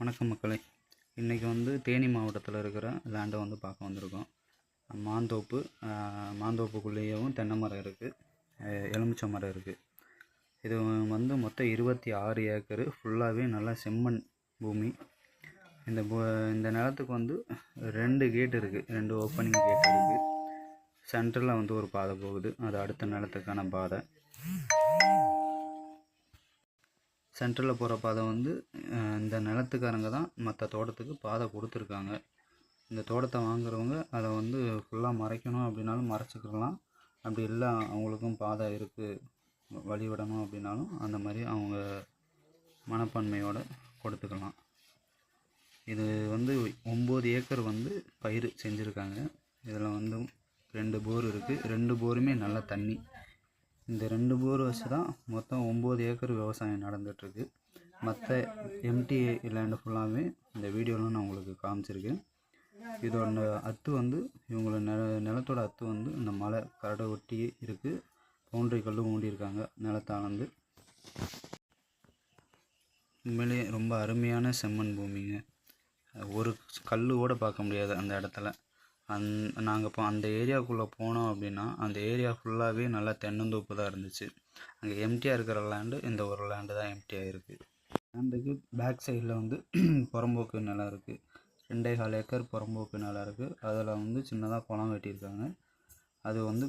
வணக்கம் மக்களே. இன்றைக்கி வந்து தேனி மாவட்டத்தில் இருக்கிற லேண்டை வந்து பார்க்க வந்திருக்கோம். மாந்தோப்பு மாந்தோப்புக்குள்ளேயும் தென்னை மரம் இருக்குது எலுமிச்சை மரம் இருக்குது இது வந்து மொத்தம் இருபத்தி ஆறு ஏக்கரு. ஃபுல்லாகவே நல்லா செம்மண் பூமி. இந்த பூ இந்த நிலத்துக்கு வந்து ரெண்டு கேட் இருக்குது ரெண்டு ஓப்பனிங் கேட் இருக்குது சென்டரில் வந்து ஒரு பாதை போகுது. அது அடுத்த நிலத்துக்கான பாதை. சென்ட்ரலில் போகிற பாதை வந்து இந்த நிலத்துக்காரங்க தான் மற்ற தோட்டத்துக்கு பாதை கொடுத்துருக்காங்க. இந்த தோட்டத்தை வாங்குறவங்க அதை வந்து ஃபுல்லாக மறைக்கணும் அப்படின்னாலும் மறைச்சிக்கலாம் அப்படி இல்லை அவங்களுக்கும் பாதை இருக்குது வழி விடணும் அப்படின்னாலும் அந்த மாதிரி அவங்க மனப்பான்மையோடு கொடுத்துக்கலாம். இது வந்து ஒம்பது ஏக்கர் வந்து பயிர் செஞ்சுருக்காங்க. இதில் வந்து ரெண்டு போர் இருக்குது ரெண்டு போருமே நல்ல தண்ணி. இந்த ரெண்டு போர் வச்சு தான் மொத்தம் ஒம்பது ஏக்கர் விவசாயம் நடந்துகிட்ருக்கு மற்ற எம்டி லேண்டு ஃபுல்லாகவே இந்த வீடியோவில் நான் உங்களுக்கு காமிச்சிருக்கேன். இதோட அத்து வந்து இவங்களோட நில நிலத்தோட அத்து வந்து இந்த மலை கரடை ஒட்டி இருக்குது பவுண்டரி கல்லும் ஊண்டியிருக்காங்க நிலத்தை அளந்து. உண்மையிலேயே ரொம்ப அருமையான செம்மண் பூமிங்க. ஒரு கல் கூட பார்க்க முடியாது அந்த இடத்துல. அந் நாங்கள் இப்போ அந்த ஏரியாவுக்குள்ளே போனோம் அப்படின்னா அந்த ஏரியா ஃபுல்லாகவே நல்லா தென்னந்தோப்பு தான் இருந்துச்சு. அங்கே எம்டியாக இருக்கிற லேண்டு இந்த ஒரு லேண்டு தான் எம்டியாக இருக்குது லேண்டுக்கு பேக் சைடில் வந்து புறம்போக்கு நிலம் இருக்குது ரெண்டே கால் ஏக்கர் புறம்போக்கு நிலம் இருக்குது அதில் வந்து சின்னதாக குளம் வெட்டியிருக்காங்க அது வந்து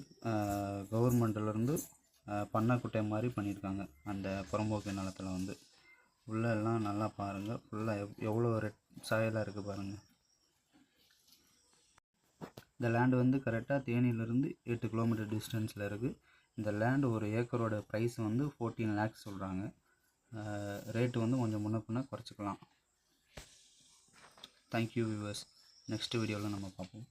கவர்மெண்ட்லேருந்து பண்ணக்குட்டை மாதிரி பண்ணியிருக்காங்க அந்த புறம்போக்கு நிலத்தில் வந்து. உள்ளே எல்லாம் நல்லா பாருங்கள் ஃபுல்லாக எவ் எவ்வளோ ரெட் சாயலாக இருக்குது பாருங்கள் இந்த லேண்டு வந்து கரெக்டாக தேனியிலேருந்து எட்டு கிலோமீட்டர் டிஸ்டன்ஸில் இருக்குது இந்த லேண்டு ஒரு ஏக்கரோட ப்ரைஸ் வந்து ஃபோர்டீன் லேக்ஸ் சொல்கிறாங்க ரேட்டு வந்து கொஞ்சம் முன்ன பின்ன குறைச்சிக்கலாம். தேங்க்யூ வியூவர்ஸ் நெக்ஸ்ட் வீடியோவில் நம்ம பார்ப்போம்.